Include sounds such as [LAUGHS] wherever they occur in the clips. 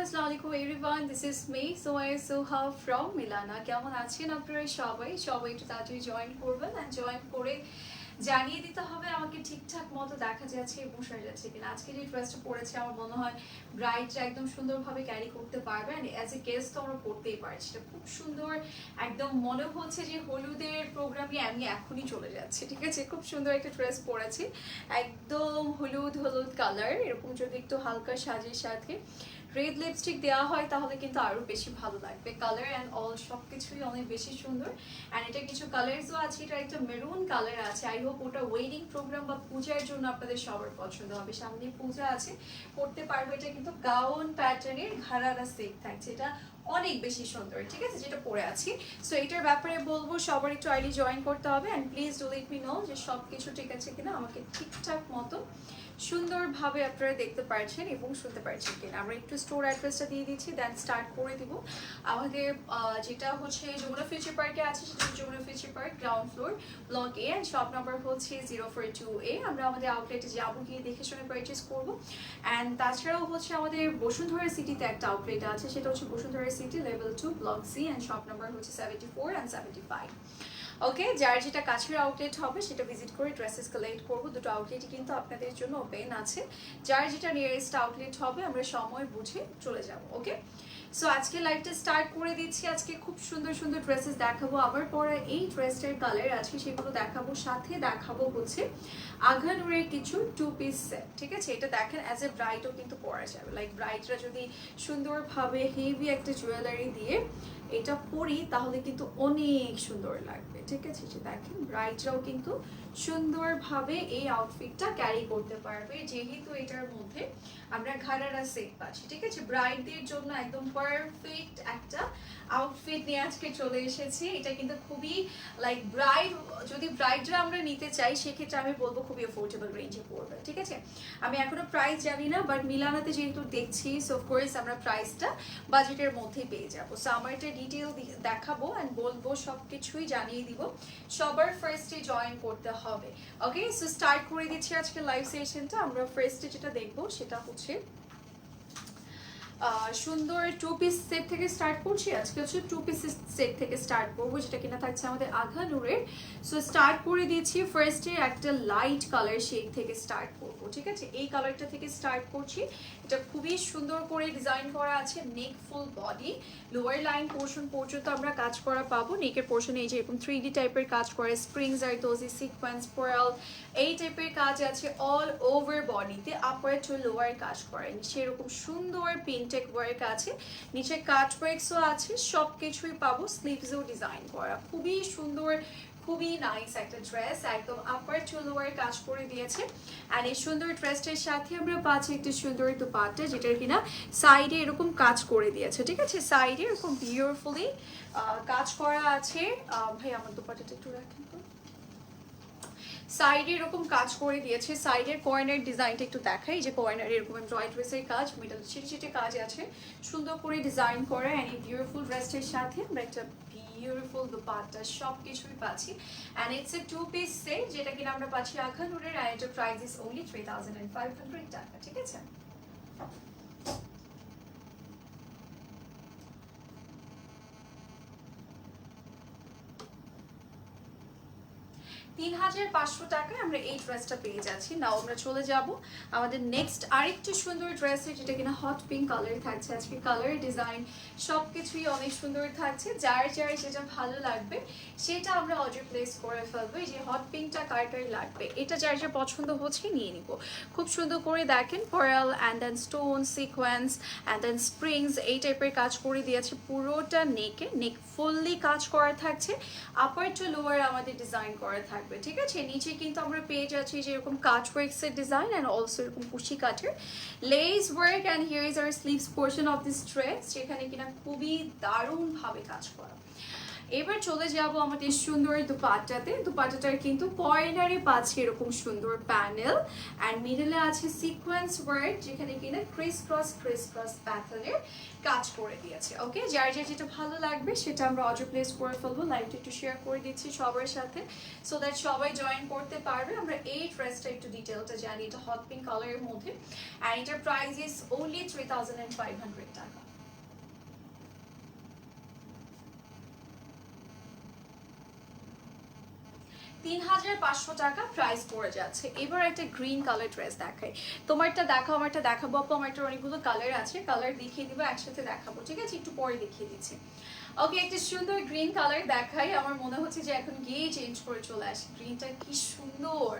আসসালামু আলাইকুম everyone this is me সোয়াই সোহা ফ্রম মিলানা কেমন আছেন আপনারা সবাই? সবাই একটু তাড়াতাড়ি জয়েন করবেন অ্যান্ড জয়েন করে জানিয়ে দিতে হবে আমাকে ঠিকঠাক মতো দেখা যাচ্ছে এবং সাজা যাচ্ছে কিনা। আজকে যে ড্রেসটা পরেছে, আমার মনে হয় ব্রাইটটা একদম সুন্দরভাবে ক্যারি করতে পারবে অ্যান্ড অ্যাজ এ গেস্ট তো আমরা পড়তেই পারছি এটা খুব সুন্দর, একদম মনে হচ্ছে যে হলুদের প্রোগ্রামে আমি এখনই চলে যাচ্ছি, ঠিক আছে? খুব সুন্দর একটা ড্রেস পরেছি। একদম হলুদ হলুদ কালার এরকম যদি একটু হালকা সাজের সাথে। রেড লিপস্টিক দেওয়া হয়, তাহলে কিন্তু আরও বেশি ভালো লাগবে। কালার অ্যান্ড অল সব কিছুই অনেক বেশি সুন্দর। অ্যান্ড এটা কিছু কালার্সও আছে, এটা একটা মেরুন কালার আছে। আই হোপ ওটা ওয়েডিং প্রোগ্রাম বা পূজার জন্য আপনাদের সবার পছন্দ হবে। সামনে পূজা আছে, করতে পারবে এটা কিন্তু গাউন প্যাটার্নের ঘাড়ারা সেট থাকছে। এটা অনেক বেশি সুন্দর, ঠিক আছে? যেটা পরে আছি। সো এটার ব্যাপারে বলব, সবার একটু আইডি জয়েন করতে হবে। And please do let me know যে সব কিছু ঠিক আছে কিনা, আমাকে ঠিকঠাক মতো সুন্দরভাবে আপনারা দেখতে পারছেন এবং শুনতে পারছেন কিনা। আমরা একটু স্টোর অ্যাড্রেসটা দিয়ে দিচ্ছি দেন স্টার্ট করে দিব। আমাদের যেটা হচ্ছে যমুনা ফিউচার পার্কে আছে, সেটা Jamuna future park ground floor block A and shop number হচ্ছে জিরো ফোর টু এ আমরা আমাদের আউটলেটে যাব, গিয়ে দেখে শুনে পারচেস করব। অ্যান্ড তাছাড়াও হচ্ছে আমাদের বসুন্ধরা সিটিতে একটা আউটলেট আছে, সেটা হচ্ছে Bashundhara city level two block C and shop number হচ্ছে seventy four and seventy five okay যার যেটা কাছের আউটলেট হবে, সেটা ভিজিট করে ড্রেসেস কালেক্ট করব। দুটো আউটলেটই কিন্তু আপনাদের জন্য ওপেন আছে। যার যেটা নিয়ারেস্ট আউটলেট হবে, আমরা সময় বুঝে চলে যাব ওকে সো আজকে লাইভটা স্টার্ট করে দিচ্ছি। আজকে খুব সুন্দর সুন্দর ড্রেসেস দেখাবো। আবার পরে এই ড্রেসটার কালার আছে সেগুলো দেখাবো, সাথে দেখাবো হচ্ছে আঘানুরের কিছু টু পিস সেট ঠিক আছে? এটা দেখেন অ্যাজ এ ব্রাইটও কিন্তু পরা যাবে। লাইক ব্রাইটরা যদি সুন্দরভাবে হেভি একটা জুয়েলারি দিয়ে এটা পরি, তাহলে কিন্তু অনেক সুন্দর লাগবে। ঠিক আছে? সেটা দেখেন রাইটরাও কিন্তু সুন্দরভাবে এই আউটফিটটা ক্যারি করতে পারবে। যেহেতু এটার মধ্যে আমরা ঘাড়ারা সেট পাচ্ছি, ঠিক আছে? ব্রাইডদের জন্য একদম পারফেক্ট একটা আউটফিট নিয়ে আজকে চলে এসেছি। এটা কিন্তু খুবই লাইক ব্রাইড যদি ব্রাইডরা আমরা নিতে চাই, সেক্ষেত্রে আমি বলব খুবই অ্যাফোর্ডেবল রেঞ্জে পড়বে, ঠিক আছে? আমি এখনও প্রাইস জানি না বাট মিলানাতে যেহেতু দেখছি সো কোর্স আমরা প্রাইসটা বাজেটের মধ্যেই পেয়ে যাব। সো আমার এটা ডিটেল দেখাবো অ্যান্ড বলব সব কিছুই জানিয়ে দিব। সবার ফার্স্টে জয়েন করতে হবে। ওকে সো স্টার্ট করে দিচ্ছি আজকে লাইভ সেশনটা আমরা ফার্স্টে যেটা দেখব সেটা হচ্ছে সুন্দর টু পিস সেট থেকে স্টার্ট করছি। আজকে হচ্ছে টু পিস সেট থেকে স্টার্ট করব, যেটা কিনা থাকছে আমাদের আঘা নূরের। সো স্টার্ট করে দিয়েছি ফার্স্টে একটা লাইট কালার শেড থেকে স্টার্ট করব, ঠিক আছে? এই কালারটা থেকে স্টার্ট করছি। এটা খুবই সুন্দর করে ডিজাইন করা আছে neck full body lower line portion পর্যন্ত আমরা কাজ করা পাবো। নেকের পোর্শনে এই যে এরকম থ্রি ডি টাইপের কাজ করে স্প্রিংস আর দোজি সিকোয়েন্স পোয়াল এই টাইপের কাজ আছে অল ওভার বডিতে আপার টু লোয়ার কাজ করেন সেরকম সুন্দর পিনটেক ওয়ার্ক আছে, নিচে কাট ওয়ার্কসও আছে সব কিছুই পাবো স্লিভসও ডিজাইন করা। খুবই সুন্দর খুবই নাইস একটা ড্রেস একদম আপার টু লোয়ার কাজ করে দিয়েছে। আর এই সুন্দর ড্রেসটার সাথে আমরা পাচ্ছি একটা সুন্দর দুপাট্টা, যেটার কিনা সাইডে এরকম কাজ করে দিয়েছে, ঠিক আছে? সাইডে এরকম বিউটিফুলি কাজ করা আছে। ভাই, আমার দুপাট্টাটা একটু রাখেন তো। সাইডে এরকম কাজ করে দিয়েছে। সাইডের কর্নার ডিজাইনটা একটু দেখাই। যে কর্নার এরকম ড্রয় ড্রেসের কাজ মিডল ছিটে ছিটে কাজ আছে। সুন্দর করে ডিজাইন করা অ্যান্ড এই বিউটিফুল ড্রেসটার সাথে আমরা একটা বিউটিফুল দুপাট্টা সব কিছুই পাচ্ছি। And it's a two piece set যেটা কিনা আমরা পাচ্ছি আখানুরের অ্যান্ড এটার price is only three thousand and five hundred টাকা, ঠিক আছে? তিন হাজার পাঁচশো টাকায় আমরা এই ড্রেসটা পেয়ে যাচ্ছি। নাও, আমরা চলে যাব। আমাদের নেক্সট আরেকটি সুন্দর ড্রেস যেটা কিনা হট পিঙ্ক কালার থাকছে। আজকে কালার ডিজাইন সব কিছুই অনেক সুন্দর থাকছে। যার যার যেটা ভালো লাগবে, সেটা আমরা অর্ডার প্লেস করে ফেলব। যে হট পিঙ্কটা কার কার লাগবে, এটা যার যার পছন্দ হচ্ছে নিয়ে নিব। খুব সুন্দর করে দেখেন পরাল and then stone sequence and then springs এই টাইপের কাজ করে দিয়েছে পুরোটা নেকে নেক ফুললি কাজ করা থাকছে। আপার টু লোয়ার আমাদের ডিজাইন করা থাকবে। ঠিক আছে? নিচে কিন্তু আমরা পেয়ে যাচ্ছি যে এরকম কাজ ওয়ার্কসের ডিজাইন অ্যান্ড অলসো এরকম কুশি কাঠের। Lace work and here is our sleeves portion of this dress যেখানে কিনা খুবই দারুণভাবে কাজ করা। এবার চলে যাব আমাদের সুন্দর দুপাট্টাতে। দুপাট্টাটার কিন্তু পয়লারে পাচ্ছে এরকম সুন্দর প্যানেল। অ্যান্ড মিডলে আছে সিকোয়েন্স ওয়ার্ক যেখানে কিনা ক্রিস ক্রস ক্রিস ক্রস প্যাটার্নের কাজ করে দিয়েছে ওকে যার যার যেটা ভালো লাগবে সেটা আমরা অর্ডার প্লেস করে ফেলব। লাইভটা একটু শেয়ার করে দিচ্ছি সবার সাথে সো দ্যাট সবাই জয়েন করতে পারবে। আমরা এই ড্রেসটা একটু ডিটেলটা জানি, এটা হট পিঙ্ক কালারের মধ্যে। অ্যান্ড এটার price is only three thousand and five hundred টাকা। তিন হাজার পাঁচশো টাকা প্রাইস পড়ে যাচ্ছে। এবার একটা গ্রিন কালার ড্রেস দেখাই। তোমারটা দেখাও, আমারটা দেখাবো। আপু আমারটা অনেকগুলো কালার আছে। কালার দেখিয়ে দিব, একসাথে দেখাবো, ঠিক আছে? একটু পরে দেখিয়ে দিচ্ছি। ওকে একটা সুন্দর গ্রিন কালার দেখাই। আমার মনে হচ্ছে যে এখন গিয়ে চেঞ্জ করে চলে আসে। গ্রিনটা কি সুন্দর।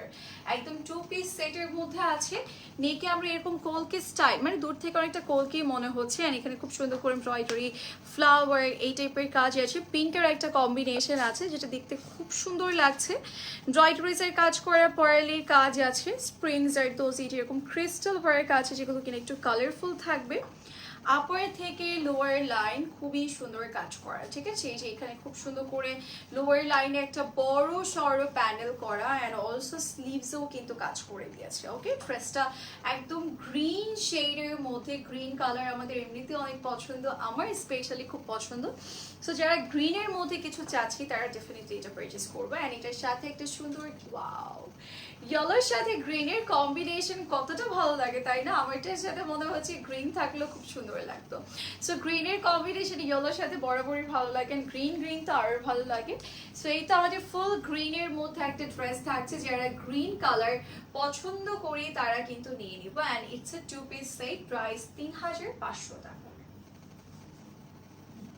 একদম টু পিস সেটের মধ্যে আছে। নেকে আমরা এরকম কলকে স্টাইল মানে দূর থেকে অনেকটা কলকে মনে হচ্ছে। আর এখানে খুব সুন্দর করে এমব্রয়ডারি ফ্লাওয়ার এই টাইপের কাজ আছে। পিঙ্কের একটা কম্বিনেশন আছে, যেটা দেখতে খুব সুন্দর লাগছে। এর কাজ করা পয়ালির কাজ আছে। স্প্রিংস আর দোজ এরকম ক্রিস্টাল ওয়ার্ক আছে, যেগুলো কিনা একটু কালারফুল থাকবে। আপার থেকে লোয়ার লাইন খুবই সুন্দর কাজ করা, ঠিক আছে? এই যে এখানে খুব সুন্দর করে লোয়ার লাইনে একটা বড় সড়ো প্যানেল করা অ্যান্ড অলসো স্লিভসেও কিন্তু কাজ করে দিয়েছে ওকে ড্রেসটা একদম গ্রিন শেডের মধ্যে গ্রিন কালার আমাদের এমনিতে অনেক পছন্দ, আমার স্পেশালি খুব পছন্দ। সো যারা গ্রিনের মধ্যে কিছু চাচ্ছি তারা ডেফিনেটলি এটা পারচেস করবে অ্যান্ড এটার সাথে একটা সুন্দর ওয়াও ইয়েলোর সাথে গ্রিনের কম্বিনেশন কতটা ভালো লাগে, তাই না? আমারটার সাথে মনে হচ্ছে গ্রিন থাকলেও খুব সুন্দর লাগতো। সো গ্রিনের কম্বিনেশন ইয়েলোর সাথে বরাবরই ভালো লাগে গ্রিন গ্রিন তো আরও ভালো লাগে। সো এই তো আমাদের ফুল গ্রিনের মধ্যে একটা ড্রেস থাকছে, যারা গ্রিন কালার পছন্দ করি তারা কিন্তু নিয়ে নিব। And it's a two piece set price তিন হাজার পাঁচশো টাকা।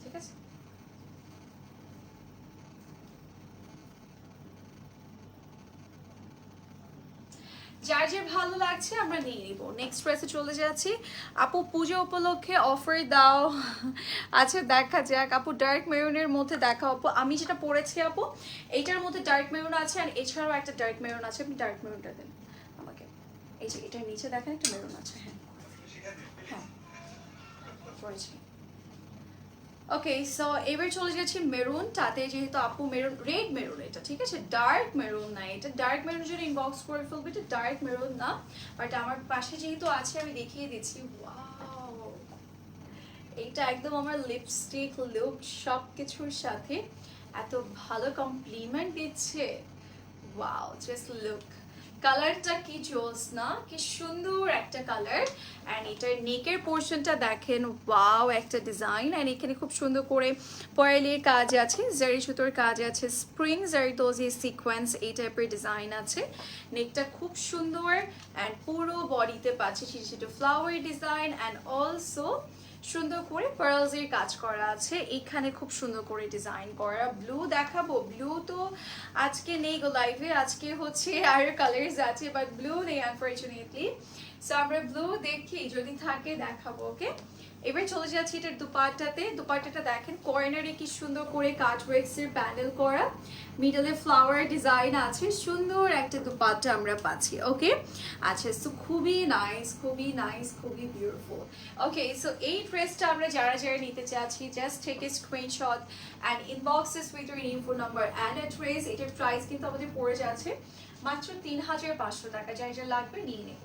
ঠিক আছে? যার যে ভালো লাগছে আমরা নিয়ে নিব। নেক্সট ড্রেসে চলে যাচ্ছি। আপু পুজো উপলক্ষে অফার দাও। আচ্ছা দেখা যাক। আপু ডার্ক মেরুনের মধ্যে দেখা। আপু, আমি যেটা পড়েছি আপু, এইটার মধ্যে ডার্ক মেরুন আছে আর এছাড়াও একটা ডার্ক মেরুন আছে। আপনি ডার্ক মেরুনটা দেন আমাকে। এই যে, এটার নিচে দেখেন একটা মেরুন আছে। হ্যাঁ। হ্যাঁ। পরেছি। ওকে সো এবার চলে যাচ্ছি মেরুন তাতে যেহেতু আপু মেরুন রেড মেরুন এটা, ঠিক আছে? ডার্ক মেরুন না এটা। ডার্ক মেরুন যদি ইনবক্স করে ফেলবে, এটা ডার্ক মেরুন না। বাট আমার পাশে যেহেতু আছে, আমি দেখিয়ে দিচ্ছি। এইটা একদম আমার লিপস্টিক লুক সব কিছুর সাথে। এত ভালো কমপ্লিমেন্ট দিচ্ছে। ওয়াও জাস্ট লুক কালারটা কি জোস না? কি সুন্দর একটা কালার। অ্যান্ড এটার নেকের পোর্শনটা দেখেন ওয়াও একটা ডিজাইন অ্যান্ড এখানে খুব সুন্দর করে পয়েলের কাজ আছে, জারি সুতোর কাজ আছে স্প্রিং জারি দোজি সিকোয়েন্স এই টাইপের ডিজাইন আছে। নেকটা খুব সুন্দর অ্যান্ড পুরো বডিতে পাচ্ছে ছোটো ফ্লাওয়ার ডিজাইন অ্যান্ড অলসো সুন্দর করে পার্লসের কাজ করা আছে। এখানে খুব সুন্দর করে ডিজাইন করা। ব্লু দেখাবো। ব্লু তো আজকে নেই গো লাইভে আজকে হচ্ছে আর কালার্স আছে বাট ব্লু নেই আনফর্চুনেটলি সো আমরা ব্লু দেখি, যদি থাকে দেখাবো ওকে এবার চলে যাচ্ছি এটার দুপাট্টাতে। দুপাট্টাটা দেখেন কর্নারে কি সুন্দর করে কাজ ওয়েক্সের প্যানেল করা মিডলে ফ্লাওয়ার ডিজাইন আছে, সুন্দর একটা দুপাট্টা আমরা পাচ্ছি ওকে আচ্ছা সো খুবই নাইস খুবই নাইস খুবই বিউটিফুল ওকে সো এই ড্রেসটা আমরা যারা যারা নিতে চাচ্ছি just take a screenshot and inboxes with your info number and address এটার প্রাইস কিন্তু আমাদের পড়ে যাচ্ছে মাত্র তিন হাজার পাঁচশো টাকা। যার যা লাগবে নিয়ে নেব।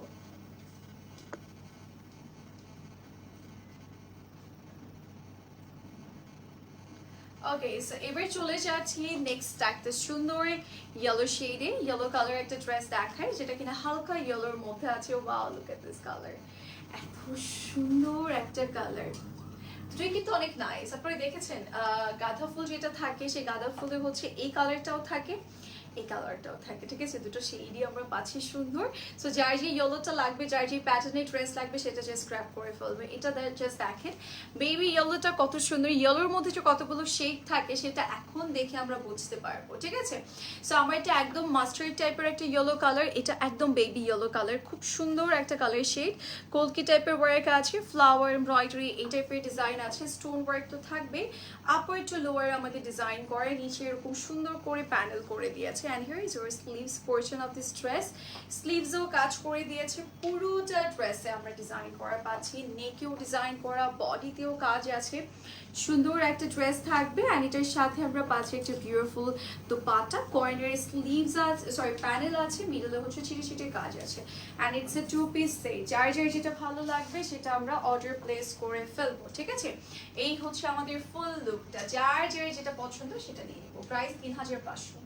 ওকে সো এবার চলে যাচ্ছি নেক্সট একটা সুন্দর ইয়েলো শেডে ইয়েলো কালার একটা ড্রেস দেখায় যেটা কিনা হালকা ইয়েলোর মধ্যে আছে। Wow look at this colour এত সুন্দর একটা কালার দুটোই কিন্তু অনেক নাইস আপনারা দেখেছেন গাঁদা ফুল যেটা থাকে, সেই গাঁদা ফুলে হচ্ছে এই কালারটাও থাকে। এই কালারটাও থাকে, ঠিক আছে? দুটো শেডই আমরা পাচ্ছি সুন্দর। সো যার যে ইয়েলোটা লাগবে, যার যে প্যাটার্নের ড্রেস লাগবে, সেটা জাস্ট স্ক্র্যাপ করে ফেলবে। এটা জাস্ট দেখেন। বেবি ইয়েলোটা কত সুন্দর। ইয়েলোর মধ্যে যে কতগুলো শেড থাকে, সেটা এখন দেখে আমরা বুঝতে পারব, ঠিক আছে? সো আমার এটা একদম মাস্টার্ড টাইপের একটা ইয়েলো কালার এটা একদম বেবি ইয়েলো কালার খুব সুন্দর একটা কালার শেড কলকি টাইপের ওয়ার্ক আছে ফ্লাওয়ার এমব্রয়ডারি এই টাইপের ডিজাইন আছে। স্টোন ওয়ার্ক তো থাকবে আপার টু লোয়ার আমাদের ডিজাইন করে, নিচে এরকম সুন্দর করে প্যানেল করে দিয়েছে। And here is your sleeves portion of this dress স্লিভসও কাজ করে দিয়েছে পুরোটা ড্রেসে আমরা ডিজাইন করা পাচ্ছি নেকেও ডিজাইন করা বডিতেও কাজ আছে। সুন্দর একটা ড্রেস থাকবে অ্যান্ড এটার সাথে আমরা পাচ্ছি একটা বিউটিফুল দোপাটা কর্নার স্লিভস আছে সরি প্যানেল আছে মিডলে হচ্ছে ছিটে ছিটে কাজ আছে। And it's a two piece set যার যার যেটা ভালো লাগবে সেটা আমরা অর্ডার প্লেস করে ফেলব, ঠিক আছে? এই হচ্ছে আমাদের ফুল লুকটা যার যার যেটা পছন্দ সেটা নিয়ে নিবো। প্রাইস তিন হাজার পাঁচশো।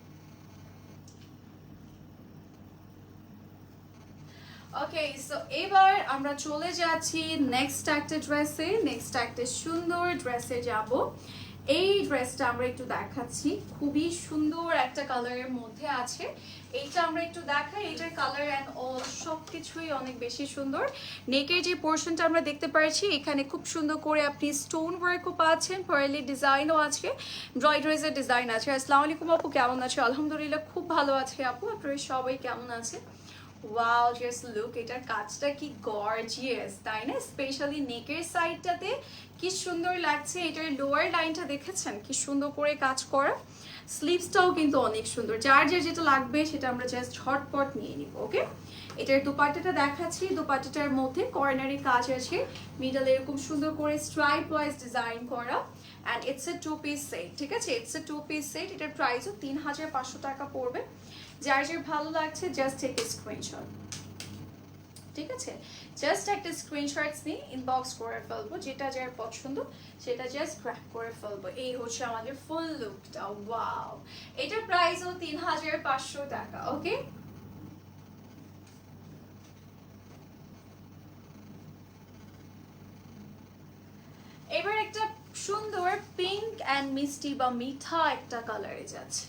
ওকে সো এবার আমরা চলে যাচ্ছি নেক্সট একটা ড্রেসে নেক্সট একটা সুন্দর ড্রেসে যাব। এই ড্রেসটা আমরা একটু দেখাচ্ছি, খুবই সুন্দর একটা কালারের মধ্যে আছে। এইটা আমরা একটু দেখাই, এটার কালার অ্যান্ড অল সব কিছুই অনেক বেশি সুন্দর। নেকের যে পোর্শনটা আমরা দেখতে পাচ্ছি এখানে খুব সুন্দর করে আপনি স্টোন ওয়ার্কও পাচ্ছেন পার্লি ডিজাইনও আছে এমব্রয়ডারিজের ডিজাইন আছে। আসসালামু আলাইকুম আপু, কেমন আছে? আলহামদুলিল্লাহ, খুব ভালো আছে আপু, আপনারা সবাই কেমন আছে ওয়াও জাস্ট লুক এটার কাজটা কি গর্জিয়াস তাই না? স্পেশালি নেকের সাইডটাতে কি সুন্দর লাগছে, এটার লোয়ার লাইনটা দেখেছেন? কি সুন্দর করে কাজ করা। স্লিভসটাও কিন্তু অনেক সুন্দর। যার যার যেটা লাগবে, সেটা আমরা জাস্ট ঝটপট নিয়ে নিব ওকে এটার দুপাট্টাটা দেখাচ্ছি, দুপাট্টাটার মধ্যে কর্নারে কাজ আছে। মিডল এরকম সুন্দর করে স্ট্রাইপ ওয়াইজ ডিজাইন করা। And it's a two piece set ঠিক আছে? It's a two piece set এটার প্রাইসও তিন হাজার পাঁচশো টাকা পড়বে। যার যার ভালো লাগছে জাস্ট টেক স্ক্রিনশট ঠিক আছে? জাস্ট একটা স্ক্রিনশটস নিয়ে ইনবক্স করে ফেলব, যেটা যার পছন্দ, সেটা জাস্ট ক্র্যাক করে ফেলব। এই হচ্ছে আমাদের ফুল লুকটা ওয়াও এটার প্রাইসও তিন হাজার পাঁচশো টাকা ওকে এবার একটা সুন্দর পিঙ্ক অ্যান্ড মিষ্টি বা মিঠা একটা কালারে যাচ্ছে।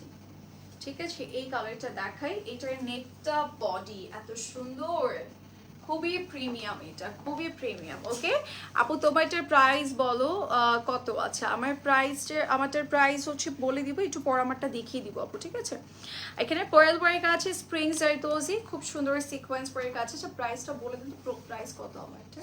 ঠিক আছে? এই কালারটা দেখাই। এটার নেটটা বডি এত সুন্দর। খুবই প্রিমিয়াম এটা, খুবই প্রিমিয়াম ওকে আপু তোমারটার প্রাইস বলো কত আচ্ছা আমার প্রাইসটা আমারটার প্রাইস হচ্ছে বলে দিব, একটু পর আমারটা দেখিয়ে দিব আপু, ঠিক আছে? এখানে পয়েল ওয়ার্ক আছে স্প্রিং জারদোজি খুব সুন্দর সিকোয়েন্স ওয়ার্ক আছে। আচ্ছা প্রাইসটা বলে দিন প্রাইস কত আমারটা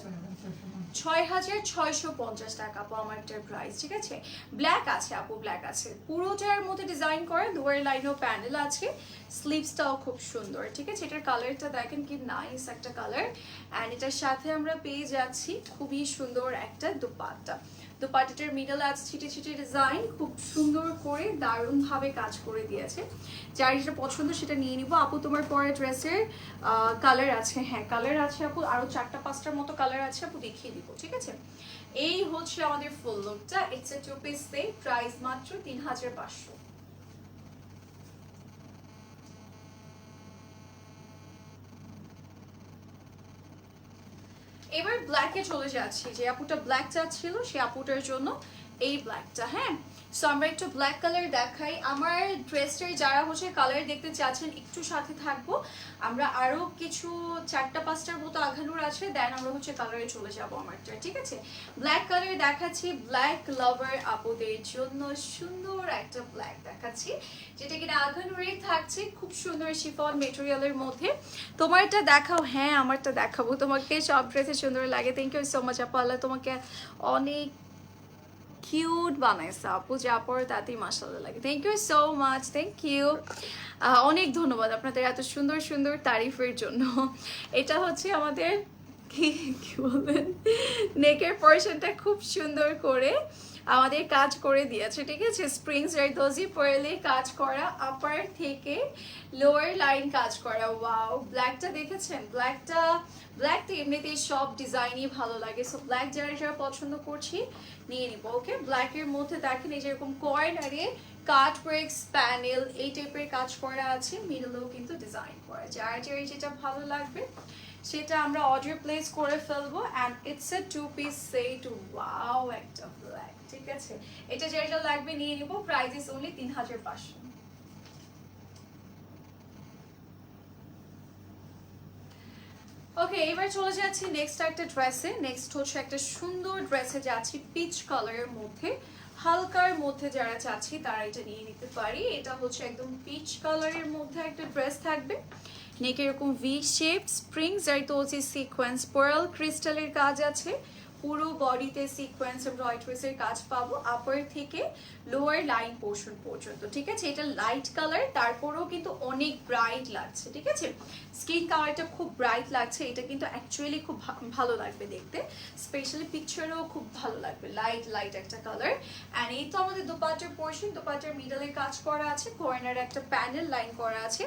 ছয় হাজার ছয়শো পঞ্চাশ টাকা আপু আমারটার প্রাইস ঠিক আছে? ব্ল্যাক আছে আপু ব্ল্যাক আছে। পুরোটার মধ্যে ডিজাইন করে, দুয়ার লাইনও প্যানেল আছে। স্লিভসটাও খুব সুন্দর, ঠিক আছে? এটার কালারটা দেখেন কি নাইস একটা কালার অ্যান্ড এটার সাথে আমরা পেয়ে যাচ্ছি খুবই সুন্দর একটা দুপাট্টা। দুপাট্টাটার মিডল আছে ছিটে ছিটে ডিজাইন খুব সুন্দর করে দারুণভাবে কাজ করে দিয়েছে। যার যেটা পছন্দ সেটা নিয়ে নিব। আপু, তোমার পরে ড্রেসের কালার আছে। হ্যাঁ কালার আছে আপু। আরও চারটা পাঁচটার মতো কালার আছে আপু, দেখিয়ে দিব, ঠিক আছে? এই হচ্ছে আমাদের ফুল লুকটা it's a two piece same price মাত্র তিন হাজার পাঁচশো। এবার ব্ল্যাকে চলে যাচ্ছি। যে আপুটা ব্ল্যাক চাচ্ছিল সে আপুটার জন্য এই ব্ল্যাকটা হ্যাঁ? সো আমরা একটু ব্ল্যাক কালার দেখাই। আমার ড্রেসটার যারা হচ্ছে কালার দেখতে চাচ্ছেন, একটু সাথে থাকব। আমরা আরও কিছু চারটা, পাঁচটার মতো আঘানুর আছে দেন আমরা হচ্ছে কালারে চলে যাব আমারটা, ঠিক আছে? ব্ল্যাক কালার দেখাচ্ছি। ব্ল্যাক লাভার আপুদের জন্য সুন্দর একটা ব্ল্যাক দেখাচ্ছি, যেটা কিনা আঘানুরে থাকছে, খুব সুন্দর শিফন মেটেরিয়ালের মধ্যে। তোমারটা দেখাও। হ্যাঁ আমারটা দেখাবো। তোমাকে সব ড্রেসে সুন্দর লাগে। থ্যাংক ইউ সো মাচ আপু। আল্লাহ তোমাকে অনেক কিউট বানাইছে। আপু যা তাতেই মাসাল্লাহ লাগে। Thank you so much thank you অনেক ধন্যবাদ আপনাদের এত সুন্দর সুন্দর তারিফের জন্য। এটা হচ্ছে আমাদের কি কি বলবেন নেকের পোর্শনটা খুব সুন্দর করে আমাদের কাজ করে দিয়েছে, ঠিক আছে? স্প্রিং জারদোজি কাজ করা আপার থেকে লোয়ার লাইন কাজ করা। ওয়াও ব্ল্যাকটা দেখেছেন? ব্ল্যাকটা ব্ল্যাকটা এমনিতেই সব ডিজাইনই ভালো লাগে। সো ব্ল্যাক যারা যারা পছন্দ করছি, নিয়ে নিবো ওকে ব্ল্যাকের মধ্যে দেখেন, এই যেরকম কর্নারে কাট ব্রেক্স প্যানেল এই টাইপের কাজ করা আছে। মিডলেও কিন্তু ডিজাইন করা। যার যার যেটা ভালো লাগবে সেটা আমরা অর্ডার প্লেস করে ফেলব and it's a two piece set wow একটা ব্ল্যাক ঠিক আছে? এটা যেটা লাগবে নিয়ে নিবো প্রাইস ইস অনলি তিন হাজার পাঁচশো। ওকে এবার চলে যাচ্ছি নেক্সট একটা ড্রেসে নেক্সট হচ্ছে একটা সুন্দর ড্রেসে যাচ্ছি পিচ কালারের মধ্যে। হালকার মধ্যে যারা চাচ্ছি, তারা এটা নিয়ে নিতে পারি। এটা হচ্ছে একদম পিচ কালারের মধ্যে একটা ড্রেস থাকবে। নেক এরকম ভি শেপ স্প্রিং জারদোজি সিকোয়েন্স পার্ল ক্রিস্টালের কাজ আছে। পুরো বডিতে সিকোয়েন্স এমব্রয়ডারিজের কাজ পাবো আপার থেকে লোয়ার লাইন পোর্শন পর্যন্ত, ঠিক আছে? এটা লাইট কালার তারপরেও কিন্তু অনেক ব্রাইট লাগছে, ঠিক আছে? স্কিন কালারটা খুব ব্রাইট লাগছে, এটা কিন্তু অ্যাকচুয়ালি খুব ভালো লাগবে দেখতে। স্পেশালি পিকচারেও খুব ভালো লাগবে লাইট লাইট একটা কালার অ্যান্ড এই তো আমাদের দোপাটার পোর্শন দোপাটার মিডলে কাজ করা আছে কর্নার একটা প্যানেল লাইন করা আছে।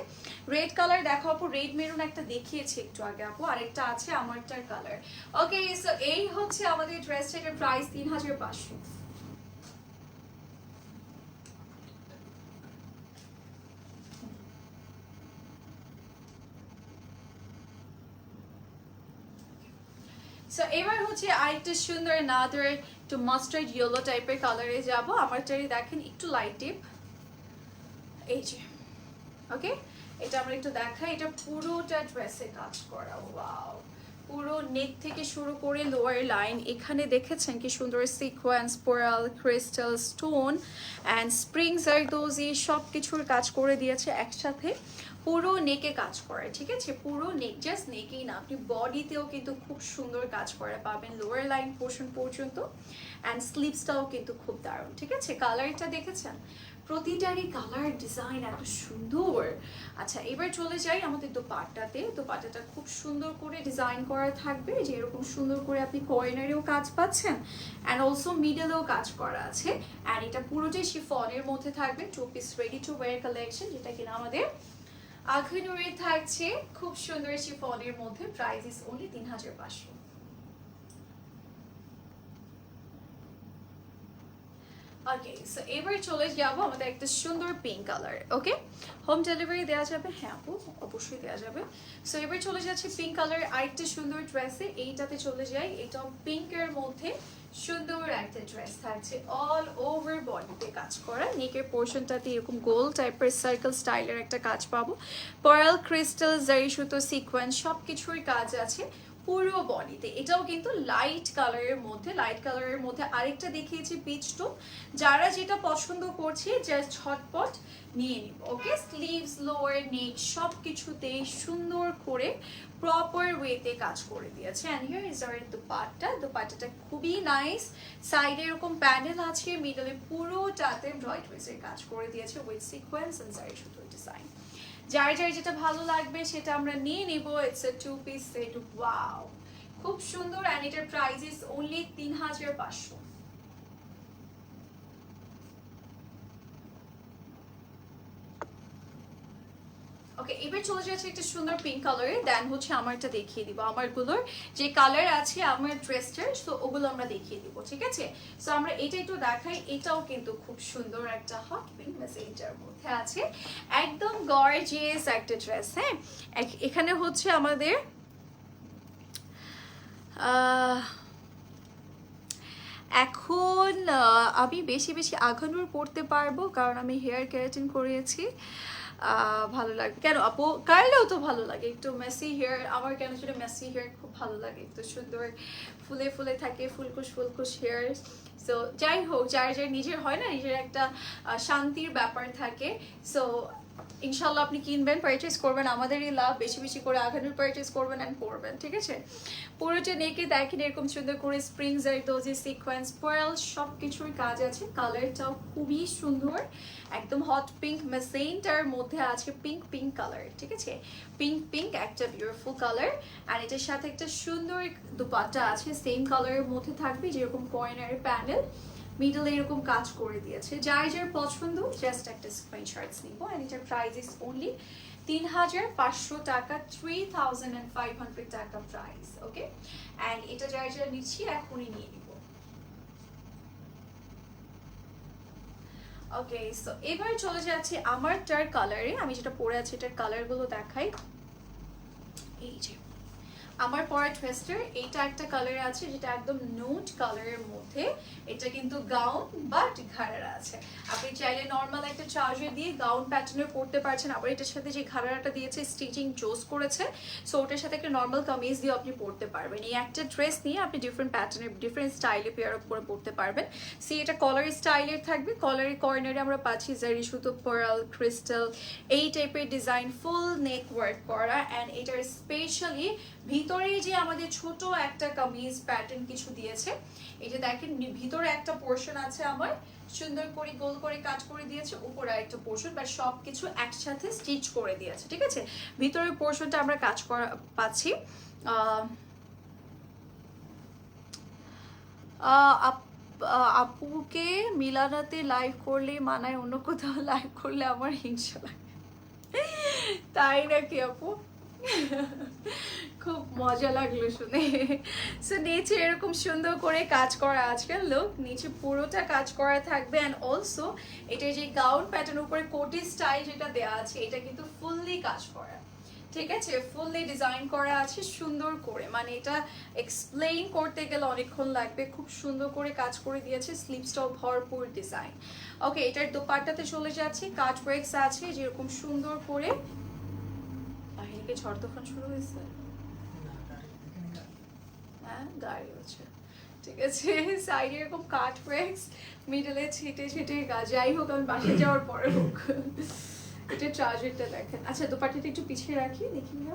রেড কালার দেখো আপু রেড মেরুন একটা দেখিয়েছি একটু আগে আপু, আরেকটা আছে আমারটার কালার ওকে সো এই হচ্ছে আমাদের ড্রেসটার প্রাইস তিন হাজার পাঁচশো। এবার হচ্ছে আরেকটা সুন্দর নাদার একটু মাস্টার্ড ইয়েলো টাইপের কালারে যাব। আমার চারি দেখেন একটু লাইট টিপ এই যে ওকে এটা আমরা একটু দেখাই। এটা পুরোটা ড্রেসে কাজ করা ওয়াও পুরো নেক থেকে শুরু করে লোয়ার লাইন এখানে দেখেছেন কি সুন্দর সিকোয়েন্স পোরাল ক্রিস্টাল স্টোন অ্যান্ড স্প্রিংস আর দোজি সব কিছুর কাজ করে দিয়েছে একসাথে। পুরো নেকে কাজ করে, ঠিক আছে? পুরো নেক জাস্ট নেকেই না, আপনি বডিতেও কিন্তু খুব সুন্দর কাজ করে পাবেন লোয়ার লাইন পোর্শন পর্যন্ত অ্যান্ড স্লিপসটাও কিন্তু খুব দারুণ, ঠিক আছে? কালারটা দেখেছেন? প্রতিটারই কালার ডিজাইন এত সুন্দর। আচ্ছা এবার চলে যাই আমাদের দোপাট্টাতে। দোপাট্টাটা খুব সুন্দর করে ডিজাইন করা থাকবে, যে এরকম সুন্দর করে আপনি কর্নারেও কাজ পাচ্ছেন অ্যান্ড অলসো মিডলেও কাজ করা আছে। অ্যান্ড এটা পুরোটাই সে শিফনের মধ্যে থাকবে two piece ready to wear collection যেটা কিনা আমাদের আখনুরে থাকছে। খুব সুন্দর সে শিফনের মধ্যে প্রাইস ইস অনলি তিন হাজার পাঁচশো। ওকে সো চলে যাব আমাদের একটা সুন্দর pink colour okay home delivery দেওয়া যাবে হ্যাঁ আপু, অবশ্যই দেওয়া যাবে। সো এবার চলে যাচ্ছে পিঙ্ক কালার আরেকটা সুন্দর ড্রেসে এইটাতে চলে যাই। এটাও পিঙ্কের মধ্যে সুন্দর একটা ড্রেস থাকছে অল ওভার বডিতে কাজ করা। নেকের পোর্শনটাতে এরকম গোল টাইপের সার্কেল স্টাইলের একটা কাজ পাবো। পরাল ক্রিস্টাল জারি সুতো সিকোয়েন্স সব কিছুর কাজ আছে। পুরো বডিতে। এটাও কিন্তু লাইট কালারের মধ্যে লাইট কালারের মধ্যে আরেকটা দেখিয়েছি পিচ টোন যারা যেটা পছন্দ করছে জাস্ট ঝটপট নিয়ে নিব ওকে স্লিভস লোয়ার নেক সব কিছুতেই সুন্দর করে প্রপার ওয়েতে কাজ করে দিয়েছে। And here is our dupatta. দুপাট্টাটা খুবই নাইস সাইডে এরকম প্যানেল আছে মিডলে পুরোটাতে এমব্রয়ডারিজের কাজ করে দিয়েছে with sequence and side design যার যার যেটা ভালো লাগবে সেটা আমরা নিয়ে নিব। It's a two piece set wow খুব সুন্দর অ্যান্ড এটার প্রাইস ইজ ওনলি তিন হাজার পাঁচশো। ওকে এবার চলে যাচ্ছে একটা সুন্দর পিঙ্ক কালারে দেন হচ্ছে আমারটা দেখিয়ে দিব। আমারগুলোর যে কালার আছে আমার ড্রেসটার তো ওগুলো আমরা দেখিয়ে দিব, ঠিক আছে? সো আমরা এটা একটু দেখাই। এটাও কিন্তু খুব সুন্দর একটা হট পিঙ্ক মেসেঞ্জার মধ্যে আছে। একদম গর্জিয়াস একটা ড্রেস হ্যাঁ? এখানে হচ্ছে আমাদের এখন আমি বেশি বেশি আঘানুর পড়তে পারব, কারণ আমি হেয়ার কেরাটিন করিয়েছি ভালো লাগে। কেন আপু? কারলেও তো ভালো লাগে। একটু মেসি হেয়ার আমার কেন ছিল মেসি হেয়ার খুব ভালো লাগে। একটু সুন্দর ফুলে ফুলে থাকে, ফুলকুশ ফুলকুশ হেয়ার সো যাই হোক, যার যার নিজের হয় না, নিজের একটা শান্তির ব্যাপার থাকে। সো ইনশাল্লাহ আপনি কিনবেন পারচেস করবেন, আমাদেরই লাভ, বেশি বেশি করে আঘানুর পারচেস করবেন অ্যান্ড করবেন, ঠিক আছে? পুরোটা নেকে দেখেন এরকম সুন্দর করে স্প্রিংস আর দোজি সিকোয়েন্স পার্ল সব কিছুর কাজ আছে কালারটাও খুবই সুন্দর, একদম হট পিঙ্ক মেসেইনটার মধ্যে আছে পিঙ্ক পিঙ্ক কালার ঠিক আছে? পিঙ্ক পিঙ্ক একটা বিউটিফুল কালার আর এটার সাথে একটা সুন্দর দুপাট্টা আছে সেম কালারের মধ্যে থাকবে, যেরকম কর্নার প্যানেল মিডল এরকম কাজ করে দিয়েছে। যার যার পছন্দ জাস্ট একটা স্ক্রিনশটস নিব। অ্যান্ড এটার প্রাইস ইস অনলি তিন হাজার পাঁচশো টাকা three thousand and five hundred টাকা প্রাইস ওকে অ্যান্ড এটা যার যারা নিচ্ছি, এখনই নিয়ে নিব। ওকে সো এবার চলে যাচ্ছে আমারটার কালারে আমি যেটা পরে আছি, এটার কালারগুলো দেখাই। এই যে আমার পরা ড্রেসটার এইটা একটা কালার আছে যেটা একদম নোট কালারের মধ্যে। এটা কিন্তু গাউন বাট ঘাড়ারা আছে। আপনি চাইলে নর্মাল একটা চার্জার দিয়ে গাউন প্যাটার্নের পরতে পারছেন। আবার এটার সাথে যে ঘাড়ারাটা দিয়েছে স্টিচিং জোস করেছে। সো ওটার সাথে একটা নর্মাল কামিজ দিয়ে আপনি পরতে পারবেন। এই একটা ড্রেস নিয়ে আপনি ডিফারেন্ট প্যাটার্নের ডিফারেন্ট স্টাইলে পেয়ার আপ করে পরতে পারবেন। সি এটা কলার স্টাইলের থাকবে। কলারের কর্নারে আমরা পাচ্ছি জারি সুতো পার্ল ক্রিস্টাল এই টাইপের ডিজাইন ফুল নেক ওয়ার্ক করা। অ্যান্ড এটার স্পেশালি ভিতরে ভিতরে যে আমাদের ছোট একটা কামিজ প্যাটার্ন কিছু দিয়েছে, এই যে দেখেন ভিতরে একটা পোর্শন আছে আমার, সুন্দর করে গোল করে কাজ করে দিয়েছে, উপরে একটা পোর্শন বা সব কিছু একসাথে স্টিচ করে দিয়েছে, ঠিক আছে? ভিতরের পোর্শনটা আমরা কাজ করা পাচ্ছি। আপুকে মিলানাতে লাইভ করলে, মানায় অন্য কোথাও লাইভ করলে আমার হিংসা লাগে। তাই নাকি আপু? খুব মজা লাগল শুনে। সো নিচে এরকম সুন্দর করে কাজ করা আজকাল লোক নিচে পুরোটা কাজ করা থাকবে অ্যান্ড অলসো এটা যে গাউন প্যাটার্ন উপরে কোটি স্টাইল যেটা দেওয়া আছে, এটা কিন্তু ফুললি কাজ করা। ঠিক আছে? ফুললি ডিজাইন করা আছে, সুন্দর করে। মানে এটা এক্সপ্লেইন করতে গেলে অনেকক্ষণ লাগবে। খুব সুন্দর করে কাজ করে দিয়েছে স্লিপসটাও ভরপুর ডিজাইন ওকে এটার দোপাট্টাতে চলে যাচ্ছে, কাজ ব্রেক্স আছে, যেরকম সুন্দর করে বাহিরে ঝড় তুফান শুরু হয়েছে? হ্যাঁ গাড়ি হচ্ছে। ঠিক আছে সাইডে এরকম কাট ব্রেক্স মিডলে ছিটে ছিটে যাই হোক আমি বাসায় যাওয়ার পরে হোক। [LAUGHS] এটা ট্রাউজারটা দেখেন। আচ্ছা দোপাট্টাটা একটু পিছিয়ে রাখি দেখি না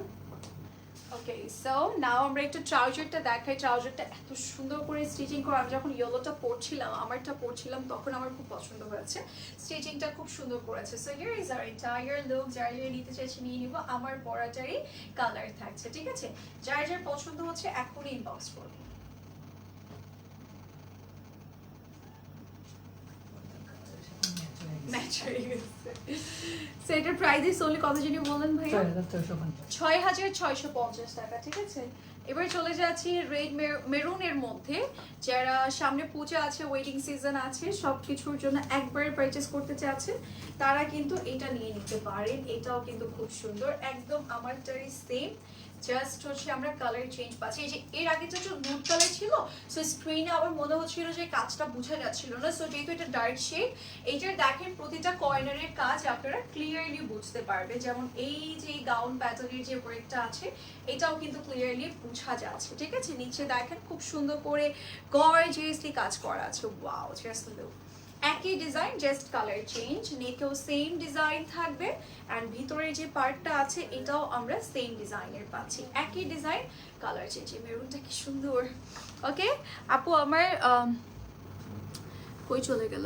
ওকে সো নাও আমরা একটু ট্রাউজারটা দেখাই। ট্রাউজারটা এত সুন্দর করে স্টিচিং করে। আমি যখন ইয়েলোটা পরছিলাম, আমারটা পরছিলাম, তখন আমার খুব পছন্দ হয়েছে। স্টিচিংটা খুব সুন্দর করেছে। So here is our entire look যারা যারা নিতে চাইছে নিয়ে নিব। আমার পরাটারই কালার থাকছে, ঠিক আছে? যার যার পছন্দ হচ্ছে, এখনই ইনবক্স করবে। ম্যাচ হয়ে গেছে। সো এটার প্রাইস ওনলি কত জানি বলেন ভাইয়া? ছয় হাজার ছয়শো পঞ্চাশ। টাকা ঠিক আছে? এবার চলে যাচ্ছি রেড মেরুনের মধ্যে। যারা সামনে পূজা আছে ওয়েডিং সিজন আছে সব কিছুর জন্য একবারে পারচেস করতে চাচ্ছেন তারা কিন্তু এটা নিয়ে নিতে পারেন। এটাও কিন্তু খুব সুন্দর। একদম আমারটারই সেম জাস্ট হচ্ছে আমরা কালার চেঞ্জ পাচ্ছি। এই যে, এর আগে তো নুড কালার ছিল সো স্ক্রিনে আমার মনে হচ্ছিল যে কাজটা বোঝা যাচ্ছিল না। সো যেহেতু এটা ডার্ক শেড এইটার দেখেন প্রতিটা কর্নারের কাজ আপনারা ক্লিয়ারলি বুঝতে পারবে। যেমন এই যে গাউন প্যাটার্নের যে ওয়ার্কটা আছে, এটাও কিন্তু ক্লিয়ারলি বোঝা যাচ্ছে, ঠিক আছে? নিচে দেখেন খুব সুন্দর করে গর্জিয়াসলি কাজ করা আছে। ওয়াও জাস্ট লুক একই ডিজাইন জাস্ট কালার চেঞ্জ নেকেও সেম ডিজাইন থাকবে অ্যান্ড ভিতরে যে পার্টটা আছে এটাও আমরা সেম ডিজাইনের পাচ্ছি। একই ডিজাইন কালার চেঞ্জ মেরুনটা কি সুন্দর। ওকে আপু আমার আম, কই চলে গেল?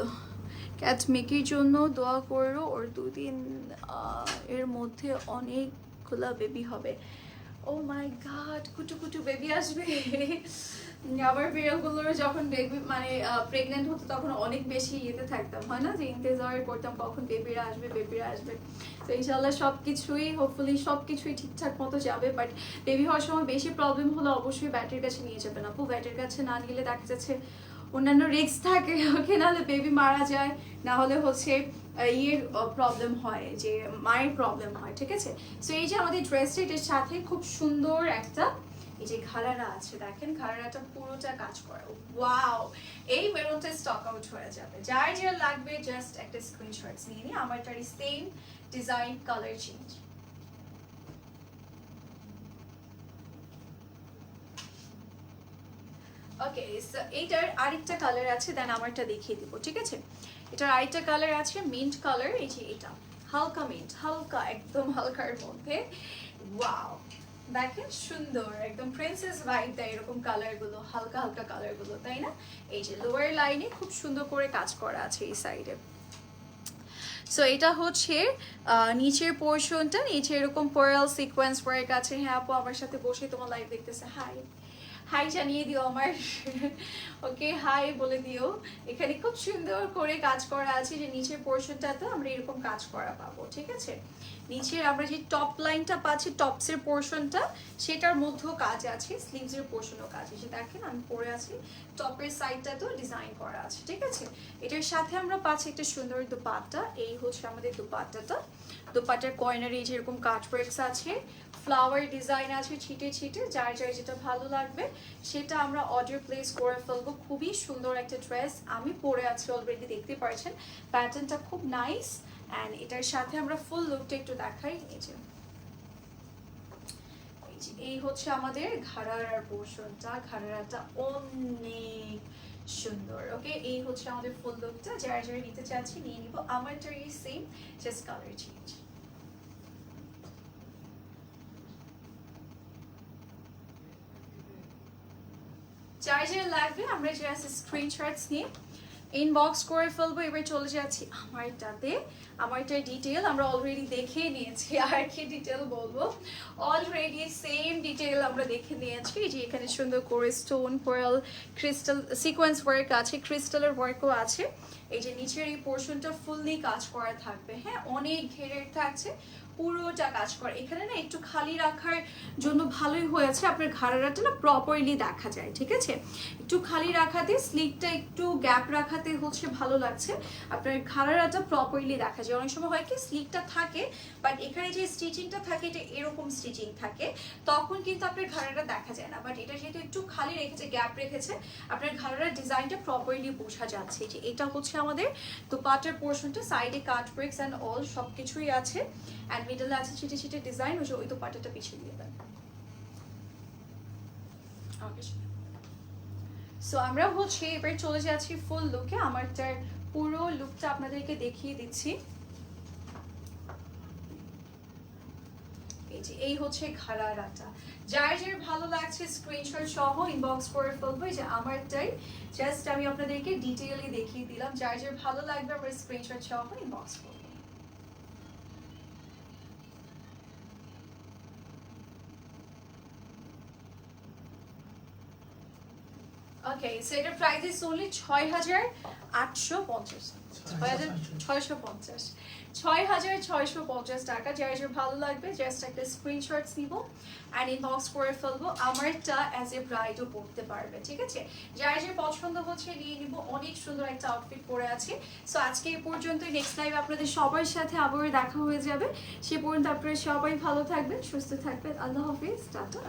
ক্যাট মেকির জন্য দোয়া করো ওর দুদিন এর মধ্যে অনেকগুলা বেবি হবে। ও মাই গড কুটু কুটু বেবি আসবে। আমার বিড়ালগুলোর যখন বেবি মানে প্রেগনেন্ট হতো, তখন অনেক বেশি ইয়েতে থাকতাম, হয় না? যে ইন্তেজার করতাম কখন বেবিরা আসবে বেবিরা আসবে। তো ইনশাল্লাহ সব কিছুই হোপফুলি সব কিছুই ঠিকঠাক মতো যাবে বাট বেবি হওয়ার সময় বেশি প্রবলেম হলে, অবশ্যই ব্যাটের কাছে নিয়ে যাবেন আপু। ব্যাটের কাছে না নিলে দেখা যাচ্ছে অন্যান্য রিস্ক থাকে, ওকে? নাহলে বেবি মারা যায় না হলে হচ্ছে ইয়ের প্রবলেম হয়, যে মায়ের প্রবলেম হয়, ঠিক আছে? সো এই যে আমাদের ড্রেসটা এটার সাথে খুব সুন্দর একটা এই যে ঘাড়ারা আছে, দেখেন ঘাড়ারাটা পুরোটা কাজ করে। ওয়াও এই মেরুনটা স্টক আউট হয়ে যাবে। যার যার লাগবে জাস্ট একটা স্ক্রিনশট নিয়ে নিই আমারটারই same design colour change okay এইটার আরেকটা কালার আছে দেন আমারটা দেখিয়ে দিব, ঠিক আছে? এটার আরেকটা কালার আছে মিন্ট কালার এই যে এটা। হালকা মিন্ট হালকা, একদম হালকার মধ্যে। ওয়াও দেখেন সুন্দর, একদম প্রিন্সেস ভাইব দেয় এরকম কালারগুলো হালকা হালকা কালারগুলো তাই না? এই যে লোয়ার লাইনে খুব সুন্দর করে কাজ করা আছে এই সাইডে সো এটা হচ্ছে নিচের পোর্শনটা নিচে এরকম পয়াল সিকোয়েন্স ওয়ার্ক আছে। হ্যাঁ আপু, আমার সাথে বসে তোমার লাইভ দেখতেছে। হাই হাই জানিয়ে দিও আমার। ওকে হাই বলে দিও। এখানে খুব সুন্দর করে কাজ করা আছে যে নিচের পোর্শনটাতে আমরা এরকম কাজ করা পাবো, ঠিক আছে? নিচের আমরা যে টপ লাইনটা পাচ্ছি টপসের পোর্শনটা সেটার মধ্যেও কাজ আছে স্লিভসের পোর্শনও কাজ আছে। দেখেন, আমি পরে আছি টপের সাইডটা তো ডিজাইন করা আছে, ঠিক আছে? এটার সাথে আমরা পাচ্ছি একটা সুন্দর দুপাট্টা, এই হচ্ছে আমাদের দুপাট্টাটা। দুপাট্টার কর্নারে যেরকম কাট ওয়ার্কস আছে ফ্লাওয়ার ডিজাইন আছে ছিটে ছিটে, যার যার যেটা ভালো লাগবে, সেটা আমরা অর্ডার প্লেস করে ফেলব। খুবই সুন্দর একটা ড্রেস আমি পরে আছি অলরেডি দেখতে পারছেন? প্যাটার্নটা খুব নাইস অ্যান্ড এটার সাথে আমরা ফুল লুকটা একটু দেখাই, এই যে। এই হচ্ছে আমাদের ঘাড়ার পোর্শনটা ঘাড়াটা অনেক সুন্দর ওকে এই হচ্ছে আমাদের ফুল লুকটা যারা যারা নিতে চাচ্ছি নিয়ে নিব। আমারটার এই সেম জাস্ট কালার চেঞ্জ যার লাগবে, আমরা জাস্ট স্ক্রিনশটস নিয়ে ইনবক্স করে ফেলব, এবার চলে যাচ্ছি আমারটাতে। আমারটার ডিটেল আমরা অলরেডি দেখে নিয়েছি, [LAUGHS] আর কি ডিটেল বলব? অলরেডি সেম ডিটেল আমরা দেখে নিয়েছি যে এখানে সুন্দর করে stone pearl crystal sequence work আছে ক্রিস্টালের ওয়ার্কও আছে। এই যে নিচের এই পোর্শনটা ফুললি কাজ করা থাকবে হ্যাঁ? অনেক ঘেরের থাকছে পুরোটা কাজ করে। এখানে না একটু খালি রাখার জন্য ভালোই হয়েছে। আপনার ঘাড়াটা না প্রপারলি দেখা যায়, ঠিক আছে? একটু খালি রাখাতে স্লিকটা একটু গ্যাপ রাখাতে হচ্ছে, ভালো লাগছে। আপনার ঘাড়াটা প্রপারলি দেখা যায়। অনেক সময় হয় কি স্লিকটা থাকে বাট এখানে যে স্টিচিংটা থাকে, এটা এরকম স্টিচিং থাকে, তখন কিন্তু আপনার ঘাড়াটা দেখা যায় না। বাট এটা যেহেতু একটু খালি রেখেছে গ্যাপ রেখেছে, আপনার ঘাড়ার ডিজাইনটা প্রপারলি বোঝা যাচ্ছে। যে এটা হচ্ছে আমাদের দোপাটার পোর্শনটা সাইডে কাট ব্রেক্স অ্যান্ড অল সব কিছুই আছে। অ্যান্ড মিডলে আছে ছিটে ছিটে ডিজাইন ওই যে ওই দোপাটাটা পিছিয়ে দিয়ে দেন সো আমরা হচ্ছে এবার চলে যাচ্ছি ফুল লুকে আমারটার পুরো লুকটা আপনাদেরকে দেখিয়ে দিচ্ছি। এই হচ্ছে ঘাড়ারাটা। যার যার ভালো লাগছে স্ক্রিনশট সহ ইনবক্স করে ফেলব। যে, আমারটাই। জাস্ট আমি আপনাদেরকে ডিটেইলি দেখিয়ে দিলাম। যার যার ভালো লাগবে, আমরা স্ক্রিনশট সহ ইনবক্স করব। ওকে সো এটার প্রাইস ইস ওনলি ছয় হাজার আটশো পঞ্চাশ। ছয় হাজার ছয়শো পঞ্চাশ। ছয় হাজার ছয়শো পঞ্চাশ টাকা। যার ভালো লাগবে জাস্ট একটা স্ক্রিনশটস নিব অ্যান্ড ইনবক্স করে ফেলব। আমারটা অ্যাজ এ ব্রাইডও পড়তে পারবে, ঠিক আছে? যার পছন্দ হচ্ছে, নিয়ে নিব। অনেক সুন্দর একটা আউটফিট পরে আছে। সো আজকে এই পর্যন্তই। নেক্সট লাইভ আপনাদের সবার সাথে আবার দেখা হয়ে যাবে। সে পর্যন্ত আপনারা সবাই ভালো থাকবেন, সুস্থ থাকবেন। আল্লাহ হাফিজ। টাটা